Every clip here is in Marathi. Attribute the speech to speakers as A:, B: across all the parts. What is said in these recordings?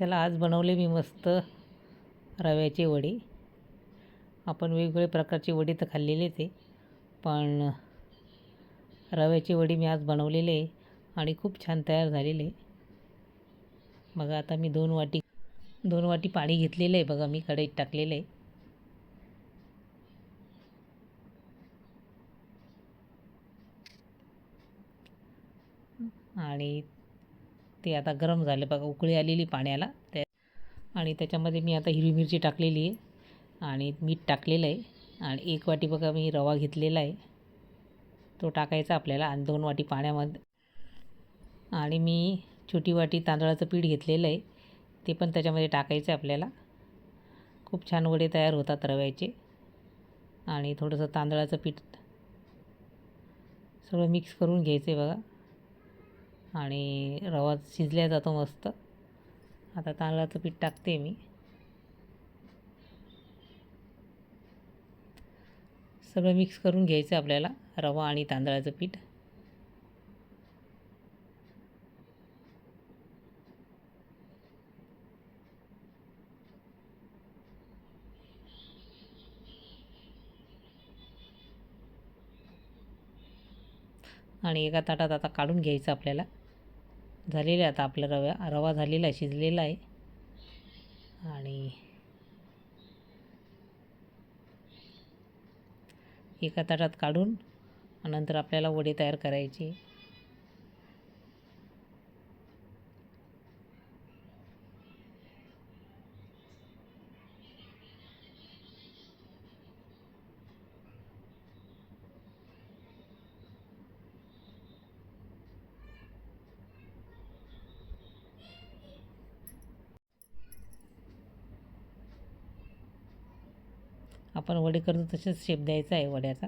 A: त्याला आज बनवले मी मस्त रव्याचे वडे. आपण वेगवेगळे प्रकारची वडी तर खाल्लेले ते पण रव्याची वडी मी आज बनवलेली आहे आणि खूप छान तयार झालेली. आहे बघा आता मी दोन वाटी दोन वाटी पाणी घेतलेलं आहे बघा मी कढईत टाकलेलं आहे. आणि ते आता गरम झाले. बघा उकळी आलेली पाण्याला. त्या आणि त्याच्यामध्ये मी आता हिरवी मिरची टाकलेली आहे. आणि मीठ टाकलेलं आहे. आणि एक वाटी बघा मी रवा घेतलेला आहे. तो टाकायचा आपल्याला आणि दोन वाटी पाण्यामध्ये. आणि मी छोटी वाटी तांदळाचं पीठ घेतलेलं आहे. ते पण त्याच्यामध्ये टाकायचं आहे आपल्याला. खूप छान वडे तयार होतात रव्याचे. आणि थोडंसं तांदळाचं पीठ सगळं मिक्स करून घ्यायचं आहे बघा. आणि रवा शिजल्या जातो मस्त. आता तांदळाचं पीठ टाकते मी. सगळं मिक्स करून घ्यायचं आपल्याला रवा आणि तांदळाचं पीठ. आणि एका ताटात आता काढून घ्यायचं आपल्याला. झालेलं आहे आता आपला रव्या रवा झालेला आहे शिजलेला आहे. आणि एका ताटात काढून नंतर आपल्याला वडे तयार करायचे. आपण वडे करतो तसेच शेप द्यायचा आहे वड्याचा.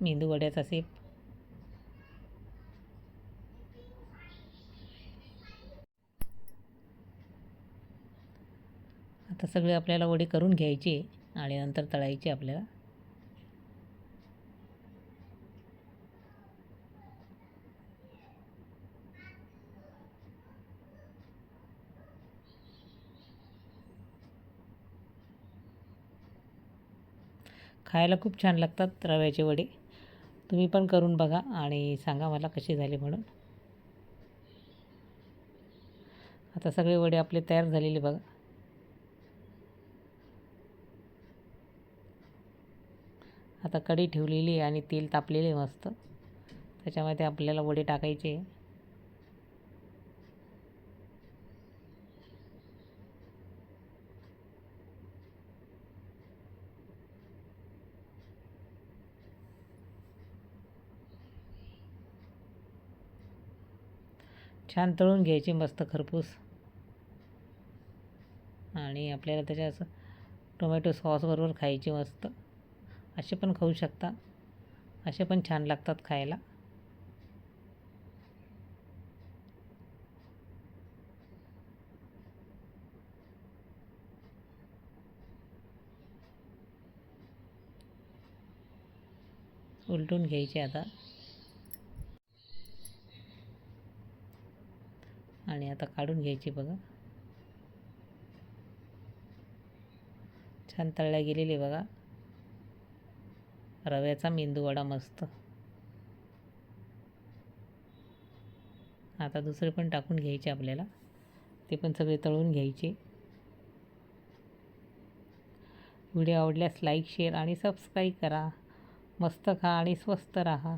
A: मेंदू वड्याचा शेप आता सगळे आपल्याला वडे करून घ्यायचे आणि नंतर तळायचे आपल्याला. खायला खूप छान लागतात रव्याचे वडे. तुम्ही पण करून बघा आणि सांगा मला कसे झाले म्हणून. आता सगळे वडे आपले तयार झालेले बघा. आता कढी ठेवलेली आहे आणि तेल तापलेले मस्त. त्याच्यामध्ये आपल्याला वडे टाकायचे छान तळून घ्यायचे मस्त खरपूस. आणि आपल्याला त्याच्या असं टोमॅटो सॉसबरोबर खायचे मस्त. असे पण खाऊ शकता. असे पण छान लागतात खायला. उलटून घ्यायचे आता. आणि आता काढून घ्यायचे बघा. छान तळल्या गेलेली बघा. रव्याचा मेंदू वडा मस्त. आता दुसरे पण टाकून घ्यायचे आपल्याला. ते पण सगळे तळून घ्यायचे. व्हिडिओ आवडल्यास लाईक शेअर आणि सबस्क्राईब करा. मस्त खा आणि स्वस्त राहा.